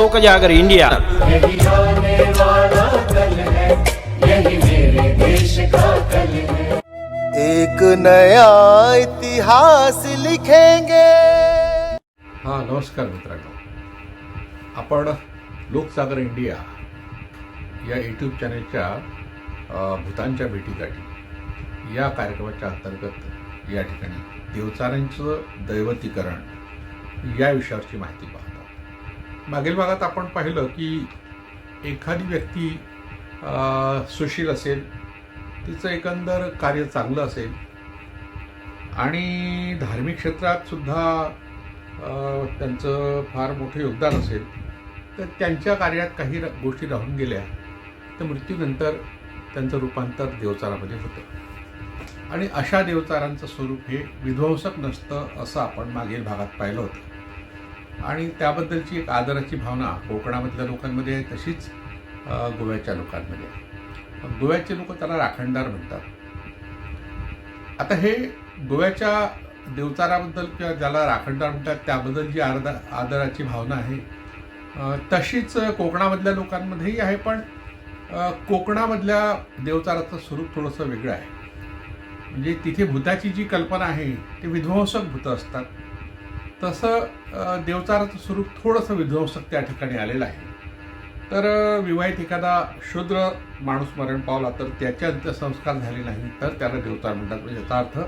लोक जागर इंडिया. यही आने वाला कल है यही मेरे देश का कल है एक नया इतिहास लिखेंगे। हां नमस्कार मित्रांनो. आपण लोकसागर इंडिया या यूट्यूब चॅनेलच्या अ, भूतांच्या भेटीसाठी या कार्यक्रमाच्या अंतर्गत या ठिकाणी देवचारांचं दैवतीकरण या विषयावरची माहिती पाहतो मागील भागात आपण पाहिलं की एखादी व्यक्ती सुशील असेल तिचं एकंदर कार्य चांगलं असेल आणि धार्मिक क्षेत्रात सुद्धा त्यांचं फार मोठं योगदान असेल तर त्यांच्या कार्यात काही र- गोष्टी राहून गेल्या तर मृत्यूनंतर त्यांचं रूपांतर देवचारामध्ये होतं. आणि अशा देवचारांचं स्वरूप हे विध्वंसक नसतं असं आपण मागील भागात पाहिलं होतं. आणि त्याबद्दलची एक आदराची भावना कोकणामधल्या लोकांमध्ये आहे तशीच गोव्याच्या लोकांमध्ये आहे. गोव्याचे लोक त्याला राखणदार म्हणतात. आता हे गोव्याच्या देवचाराबद्दल किंवा ज्याला राखणदार म्हणतात त्याबद्दल जी आदर आदराची भावना आहे तशीच कोकणामधल्या लोकांमध्येही आहे पण कोकणामधल्या देवचाराचं स्वरूप थोडंसं वेगळं आहे. म्हणजे तिथे भूताची जी कल्पना आहे ते विध्वंसक भूतं असतात. तसं देवचाराचं स्वरूप थोडंसं विध्वंसक त्या ठिकाणी आलेलं आहे. तर विवाहित एखादा शूद्र माणूस मरण पावला तर त्याचे अंत्यसंस्कार झाले नाही तर त्याला देवचार म्हणतात. म्हणजे याचा अर्थ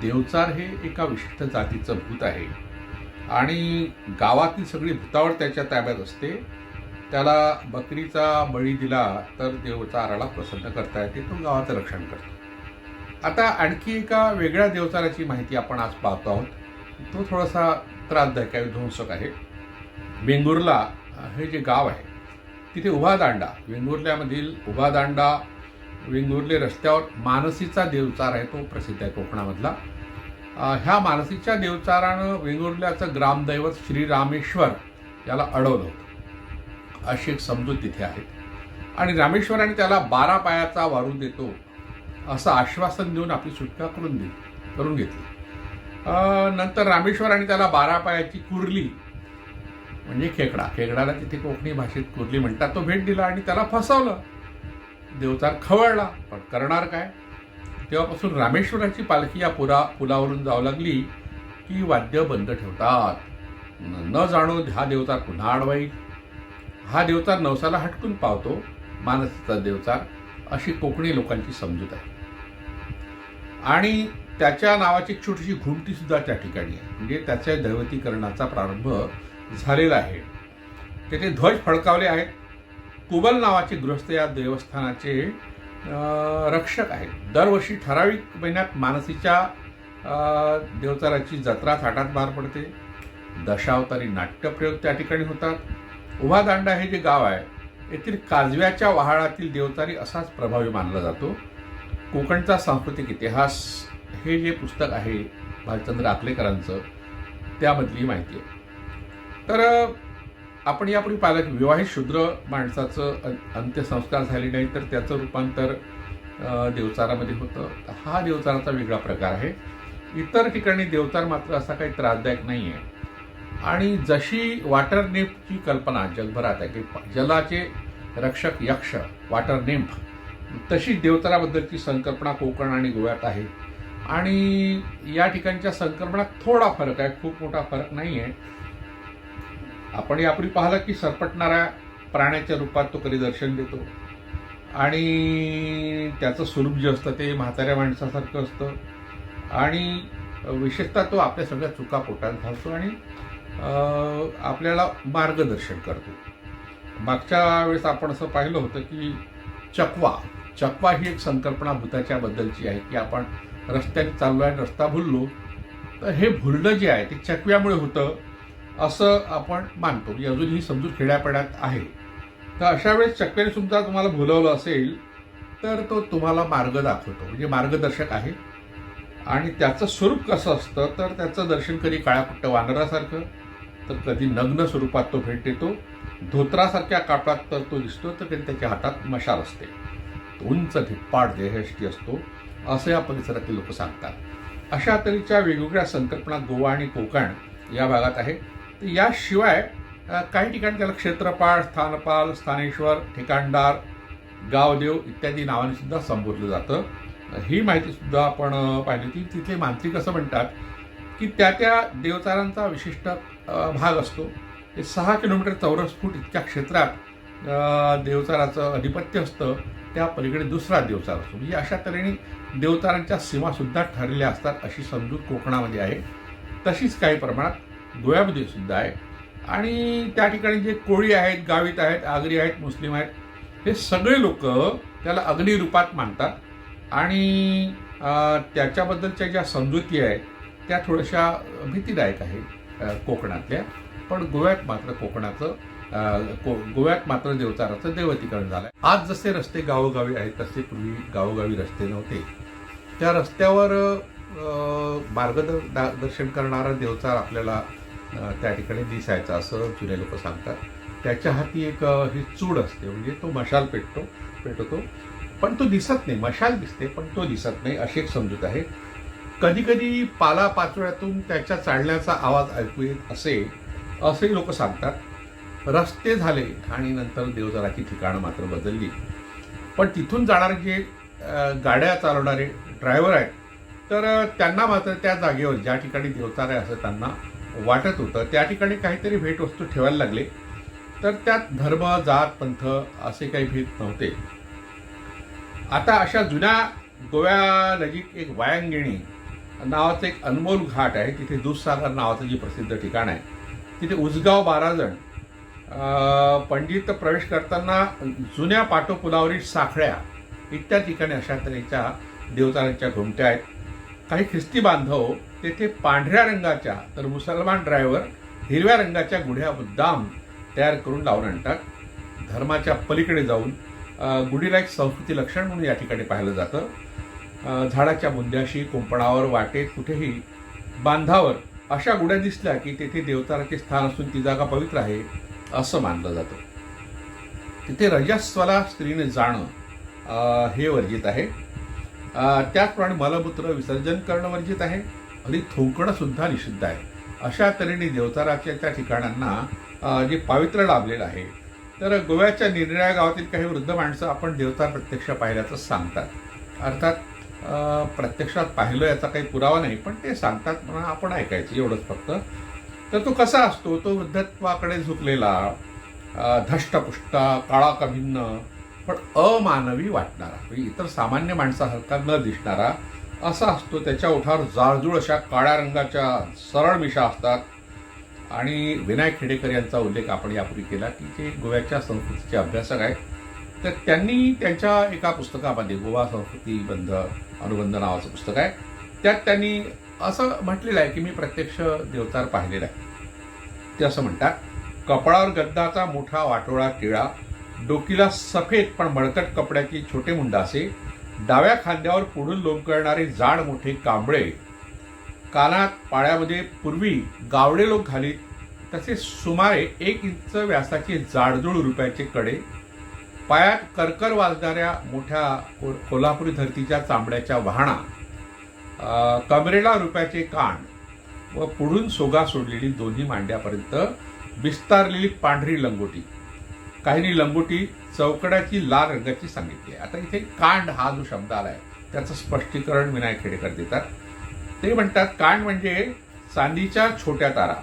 देवचार हे एका विशिष्ट जातीचं भूत आहे. आणि गावातील सगळी भूतावळ त्याच्या ताब्यात असते. त्याला बकरीचा बळी दिला तर देवचाराला प्रसन्न करता येते तो गावाचं रक्षण करतो. आता आणखी एका वेगळ्या देवचाराची माहिती आपण आज पाहतो आहोत. तो थोडासा त्रासदायक आहे विध्वंसक आहे. वेंगुर्ला हे जे गाव आहे तिथे उभा दांडा वेंगुर्ल्यामधील उभा दांडा वेंगुर्ले रस्त्यावर मानसीचा देवचार आहे तो प्रसिद्ध आहे कोकणामधला. ह्या मानसीच्या देवचारानं वेंगुर्ल्याचं ग्रामदैवत श्री रामेश्वर याला अडवलं होतं. अशी एक समजूत तिथे आहे. आणि रामेश्वराने त्याला बारा पायाचा वारू देतो असं आश्वासन देऊन आपली सुटका करून दिली करून घेतली. नंतर नंतर रामेश्वराने त्याला बारा पायाची कुर्ली म्हणजे खेकडा. खेकडाला तिथे कोकणी भाषेत कुर्ली म्हणतात. तो भेट दिला आणि त्याला फसवलं. देवतार खवळला. पण करणार काय? तेव्हापासून रामेश्वराची पालखी या पुरा पुलावरून जाऊ लागली की वाद्य बंद ठेवतात. न जाणो हा देवतार पुन्हा अडवाईल हा देवतार नवसाला हटकून पावतो. मानसचा देवतार अशी कोकणी लोकांची समजूत आहे. आणि त्याच्या नावाची एक छोटीशी घुमटी सुद्धा त्या ठिकाणी आहे. म्हणजे त्याच्या दैवतीकरणाचा प्रारंभ झालेला आहे. तेथे ध्वज फडकावले आहेत. कुबल नावाचे गृहस्थ या देवस्थानाचे रक्षक आहेत. दरवर्षी ठराविक महिन्यात मानसीच्या देवताराची जत्रा थाटात पार पडते. दशावतारी नाट्यप्रयोग त्या ठिकाणी होतात. उभा दांडा हे जे गाव आहे येथील काजव्याच्या वहाळातील देवतारी असाच प्रभावी मानला जातो. कोकणचा सांस्कृतिक इतिहास हे जे पुस्तक आहे भालचंद्र आकलेकरांचं त्यामधली माहिती आहे. तर आपण यापूर्वी पाहिलं की विवाहित शूद्र माणसाचं अं- अंत्यसंस्कार झाले नाही तर त्याचं रूपांतर देवचारामध्ये होतं. हा देवचाराचा वेगळा प्रकार आहे. इतर ठिकाणी देवचार मात्र असा काही त्रासदायक नाही आहे आणि जशी वॉटर नेम्फची कल्पना जगभरात आहे की जलाचे रक्षक यक्ष वॉटर नेम्फ तशी देवताराबद्दलची संकल्पना कोकण आणि गोव्यात आहे. आणि या ठिकाणच्या संक्रमणात थोडा फरक आहे खूप मोठा फरक नाही आहे आपण यापूर्वी पाहिलं की सरपटणाऱ्या प्राण्याच्या रूपात तो कधी दर्शन देतो. आणि त्याचं स्वरूप जे असतं ते म्हाताऱ्या माणसासारखं असतं. आणि विशेषतः तो आपल्या सगळ्या चुका पोटात घालतो आणि आपल्याला मार्गदर्शन करतो. मागच्या वेळेस आपण असं पाहिलं होतं की चकवा चकवा ही एक संकल्पना भूताच्या बद्दलची आहे की आपण रस्त्याने चाललो आहे रस्ता भुललो तर हे भुलणं जे आहे ते चकव्यामुळे होतं असं आपण मानतो. की अजून ही समजूत खेड्यापाड्यात आहे. तर अशा वेळेस चकव्याने सुद्धा तुम्हाला भुलवलं असेल तर तो तुम्हाला मार्ग दाखवतो. म्हणजे मार्गदर्शक आहे. आणि त्याचं स्वरूप कसं असतं तर त्याचं दर्शन कधी काळ्याकुट्ट वानरासारखं तर कधी नग्न स्वरूपात तो भेट देतो. धोत्रासारख्या कापडात तर तो दिसतो तर कधी त्याच्या हातात मशाल असते. उंच धिप्पाड देहष्टी असतो असं या परिसरातील लोक सांगतात. अशा तऱ्हेच्या वेगवेगळ्या संकल्पना गोवा आणि कोकण या भागात आहे. तर याशिवाय काही ठिकाणी त्याला क्षेत्रपाळ स्थानपाल स्थानेश्वर ठिकाणदार गावदेव इत्यादी नावाने सुद्धा संबोधलं जातं. ही माहिती सुद्धा आपण पाहिली होती. तिथले मांत्रिक असं म्हणतात की त्या त्या देवतारांचा विशिष्ट भाग असतो. ते सहा किलोमीटर चौरस फूट इतक्या क्षेत्रात देवचाराचं अधिपत्य असतं त्या पलीकडे दुसरा देवचार असतो. म्हणजे अशा तऱ्हेने देवतारांच्या सीमासुद्धा ठरलेल्या असतात अशी समजूत कोकणामध्ये आहे. तशीच काही प्रमाणात गोव्यामध्ये सुद्धा आहे. आणि त्या ठिकाणी जे कोळी आहेत गावीत आहेत आगरी आहेत मुस्लिम आहेत हे सगळे लोक त्याला अग्नी रूपात मानतात. आणि त्याच्याबद्दलच्या ज्या समजुती आहेत त्या थोड्याशा भीतीदायक आहेत कोकणातल्या. पण गोव्यात मात्र कोकणाचं गो गोव्यात मात्र देवचाराचं देवतीकरण झालंय. आज जसे रस्ते गावोगावी आहेत तसे पूर्वी गावोगावी रस्ते नव्हते. त्या रस्त्यावर मार्गदर्शन करणारा देवचार आपल्याला त्या ठिकाणी दिसायचा असं जुने लोक सांगतात. त्याच्या हाती एक ही चूड असते म्हणजे तो मशाल पेटतो पेटवतो. पण तो दिसत नाही मशाल दिसते पण तो दिसत नाही अशी एक समजूत आहे. कधीकधी पाला पाचोळ्यातून त्याच्या चालण्याचा आवाज ऐकू येत असे असे लोक सांगतात. रस्ते झाले आणि नंतर देवजाराची ठिकाणं मात्र बदलली. पण तिथून जाणारे जे गाड्या चालवणारे ड्रायव्हर आहेत तर त्यांना मात्र त्या जागेवर ज्या ठिकाणी देवचार आहे असं त्यांना वाटत होतं त्या ठिकाणी काहीतरी भेटवस्तू ठेवायला लागले. तर त्यात धर्म जात पंथ असे काही भेद नव्हते. आता अशा जुन्या गोव्यानजीक एक वायांगिणी नावाचं एक अनमोल घाट आहे तिथे दूधसागर नावाचं जे प्रसिद्ध ठिकाण आहे तिथे उजगाव बाराजण पंडित प्रवेश करताना जुन्या पाटोपुलावरील साखळ्या इत्यादी ठिकाणी अशा तऱ्हेच्या देवतांच्या घुमट्या आहेत. काही ख्रिस्ती बांधव तेथे पांढऱ्या रंगाच्या तर मुसलमान ड्रायव्हर हिरव्या रंगाच्या गुढ्या मुद्दाम तयार करून लावून आणतात. धर्माच्या पलीकडे जाऊन गुढीला एक संस्कृती लक्षण म्हणून या ठिकाणी पाहिलं जातं. झाडाच्या बुंद्याशी कुंपणावर वाटेत कुठेही बांधावर अशा गुढ्या दिसल्या की तेथे देवताराचे स्थान असून ती जागा पवित्र आहे. असं मानलं जातं. तिथे रजस्वला स्त्रीने जाणं हे वर्जित आहे. त्याचप्रमाणे मलमूत्र विसर्जन करणं वर्जित आहे. आणि थुंकणं सुद्धा निषिद्ध आहे. अशा तऱ्हेने देवताराच्या त्या ठिकाणांना जे पावित्र्य लाभलेलं आहे. तर गोव्याच्या निरनिळ्या गावातील काही वृद्ध माणसं आपण देवता प्रत्यक्ष पाहिल्याचं सांगतात. अर्थात प्रत्यक्षात पाहिलं याचा काही पुरावा नाही पण ते सांगतात म्हणून आपण ऐकायचं एवढंच फक्त. तर तो कसा असतो? तो वृद्धत्वाकडे झुकलेला धष्टपुष्टा काळा कभिन्न पण अमानवी वाटणारा म्हणजे इतर सामान्य माणसासारखा न दिसणारा असा असतो. त्याच्या ओठावर जाळजूळ अशा काळ्या रंगाच्या सरळ मिशा असतात. आणि विनायक खेडेकर यांचा उल्लेख आपण यापूर्वी केला की ते गोव्याच्या संस्कृतीचे अभ्यासक आहेत तर त्यांनी त्यांच्या एका पुस्तकामध्ये गोवा संस्कृती बंध अनुबंध नावाचं पुस्तक आहे त्यात त्यांनी असं म्हटलेलं आहे की मी प्रत्यक्ष देवतार पाहिलेला आहे. ते असं म्हणतात कपाळावर गद्दाचा मोठा वाटोळा टिळा डोकीला सफेद पण मळकट कपड्याची छोटे मुंडासे डाव्या खांद्यावर पुढून लोंबकळणारे जाड मोठे कांबळे कानात पाळ्यामध्ये पूर्वी गावडे लोक घालीत तसे सुमारे एक इंच व्यासाचे जाडजूळ रुपयाचे कडे पायात करकर वाजणाऱ्या मोठ्या कोल्हापुरी धरतीच्या चांबड्याच्या वाहणा कमरेला रुपयाचे कान व पुढून सोगा सोडलेली दोन्ही मांड्यापर्यंत विस्तारलेली पांढरी लंगोटी. काहींनी लंगोटी चौकड्याची लाल रंगाची सांगितली आहे. आता इथे कांड हा जो शब्द आलाय त्याचं स्पष्टीकरण विनायक खेडेकर देतात. ते म्हणतात कांड म्हणजे चांदीच्या छोट्या तारा.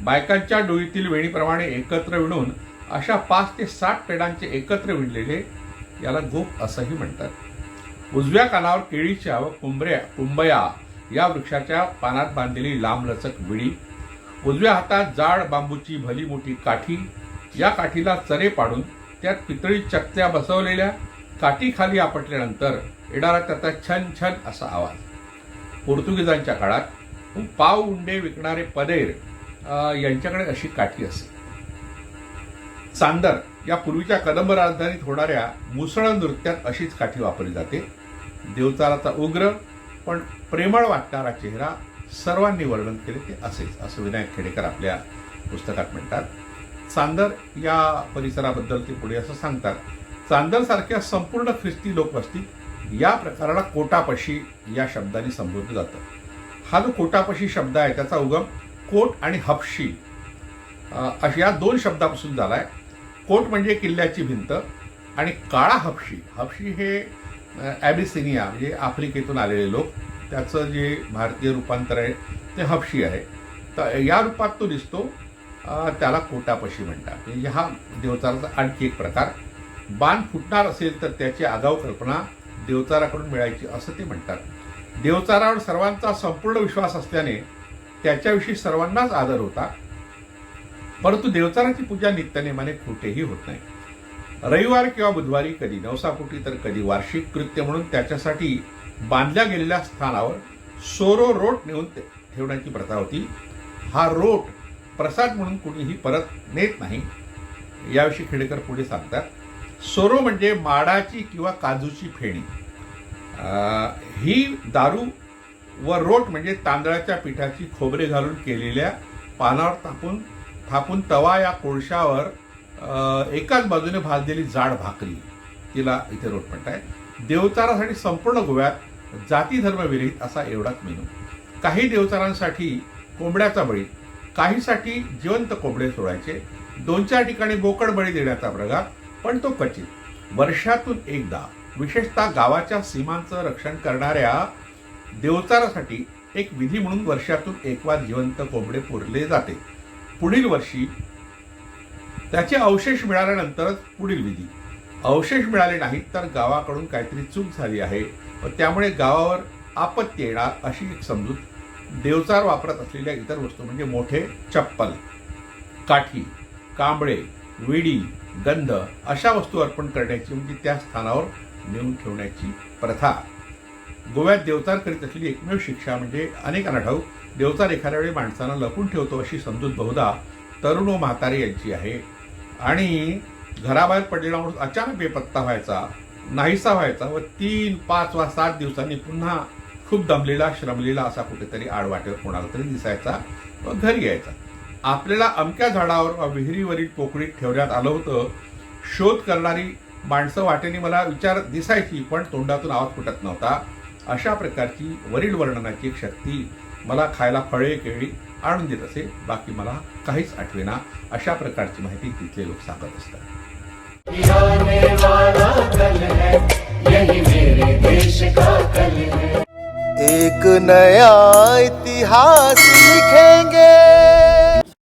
बायकांच्या डोईतील वेणीप्रमाणे एकत्र विणून अशा पाच ते सात पेडांचे एकत्र विणलेले याला गोप असंही म्हणतात. उजव्या कानावर केळीच्या व कुंबऱ्या कुंबया या वृक्षाच्या पानात बांधलेली लांबलचक विडी. उजव्या हातात जाड बांबूची भली मोठी काठी. या काठीला चरे पाडून त्यात पितळी चकत्या बसवलेल्या काठी खाली आपटल्यानंतर येणारा त्याचा छन छन असा आवाज. पोर्तुगीजांच्या काळात पाव उंडे विकणारे पदेर यांच्याकडे अशी काठी असे. चांदर या पूर्वीच्या कदंब राजधानीत होणाऱ्या मुसळ नृत्यात अशीच काठी वापरली जाते. देवचाराचा उग्र पण प्रेमळ वाटणारा चेहरा सर्वांनी वर्णन केले ते असेच असं विनायक खेडेकर आपल्या पुस्तकात म्हणतात. चांदर या परिसराबद्दल ते पुढे असं सांगतात चांदरसारख्या संपूर्ण ख्रिस्ती लोकवस्तीत या प्रकाराला कोटापशी या शब्दाने संबोधलं जातं. हा जो कोटापशी शब्द आहे त्याचा उगम कोट आणि हपशी अशा या दोन शब्दापासून झाला आहे कोट म्हणजे किल्ल्याची भिंत आणि काळा हपशी हपशी हे ॲबिसिनिया म्हणजे आफ्रिकेतून आलेले लोक. त्याचं जे भारतीय रूपांतर आहे ते हपशी आहे. तर या रूपात तो दिसतो त्याला कोटापशी म्हणतात. म्हणजे हा देवचाराचा आणखी एक प्रकार. बाण फुटणार असेल तर त्याची आगाऊ कल्पना देवचाराकडून मिळायची असं ते म्हणतात. देवचारावर सर्वांचा संपूर्ण विश्वास असल्याने त्याच्याविषयी सर्वांनाच आदर होता. परंतु देवचाराची पूजा नित्यनेमाने कुठेही होत नाही. रविवार किंवा बुधवारी कधी नवसापोटी तर कधी वार्षिक कृत्य म्हणून त्याच्यासाठी बांधल्या गेलेल्या स्थानावर सोरो रोट नेऊन ते- ठेवण्याची प्रथा होती. हा रोट प्रसाद म्हणून कुणीही परत नेत नाही. याविषयी खेडेकर पुढे सांगतात. सोरो म्हणजे माडाची किंवा काजूची फेणी. ही दारू व रोट म्हणजे तांदळाच्या पिठाची खोबरे घालून केलेल्या पानावर तापून थापून तवा या कोळशावर एकाच बाजूने भाजलेली जाड भाकरी. तिला इथे रोट म्हणताय देवचारासाठी संपूर्ण गोव्यात जाती धर्म विरहित असा एवढाच मेनू. काही देवचारांसाठी कोंबड्याचा बळी काहीसाठी जिवंत कोंबडे सोडायचे दोन चार ठिकाणी बोकड बळी देण्याचा प्रघात पण तो क्वचित. वर्षातून एकदा विशेषतः गावाच्या सीमांचं रक्षण करणाऱ्या देवचारासाठी एक विधी म्हणून वर्षातून एकवार जिवंत कोंबडे पुरले जाते. पुढील वर्षी त्याचे अवशेष मिळाल्यानंतरच पुढील विधी. अवशेष मिळाले नाहीत तर गावाकडून काहीतरी चूक झाली आहे. व त्यामुळे गावावर आपत्ती येणार अशी एक समजूत देवचार वापरत असलेल्या इतर वस्तू म्हणजे मोठे चप्पल काठी कांबळे विडी गंध अशा वस्तू अर्पण करण्याची म्हणजे त्या स्थानावर नेऊन ठेवण्याची प्रथा. गोव्यात देवचार करीत असलेली एकमेव शिक्षा म्हणजे अनेकांना ठाऊक देवचार एखाद्या वेळी माणसांना लपून ठेवतो अशी समजूत बहुधा तरुण व म्हातारे यांची आहे. आणि घराबाहेर पडलेला माणूस अचानक बेपत्ता व्हायचा नाहीसा व्हायचा व तीन पाच वा सात दिवसांनी पुन्हा खूप दमलेला श्रमलेला असा कुठेतरी आडवाटेवर कोणाला तरी दिसायचा व घरी यायचा. आपल्याला अमक्या झाडावर वा विहिरीवरील पोकळीत ठेवण्यात आलं होतं. शोध करणारी माणसं वाटेने मला विचार दिसायची पण तोंडातून आवाज फुटत नव्हता. अशा प्रकारची वरील वर्णनाची एक शक्ती मला खायला फळे केळी आणून देत असे बाकी मला काहीच आठवेना अशा प्रकारची माहिती तिथले लोक सांगत असतात. एक नया इतिहास लिखेंगे।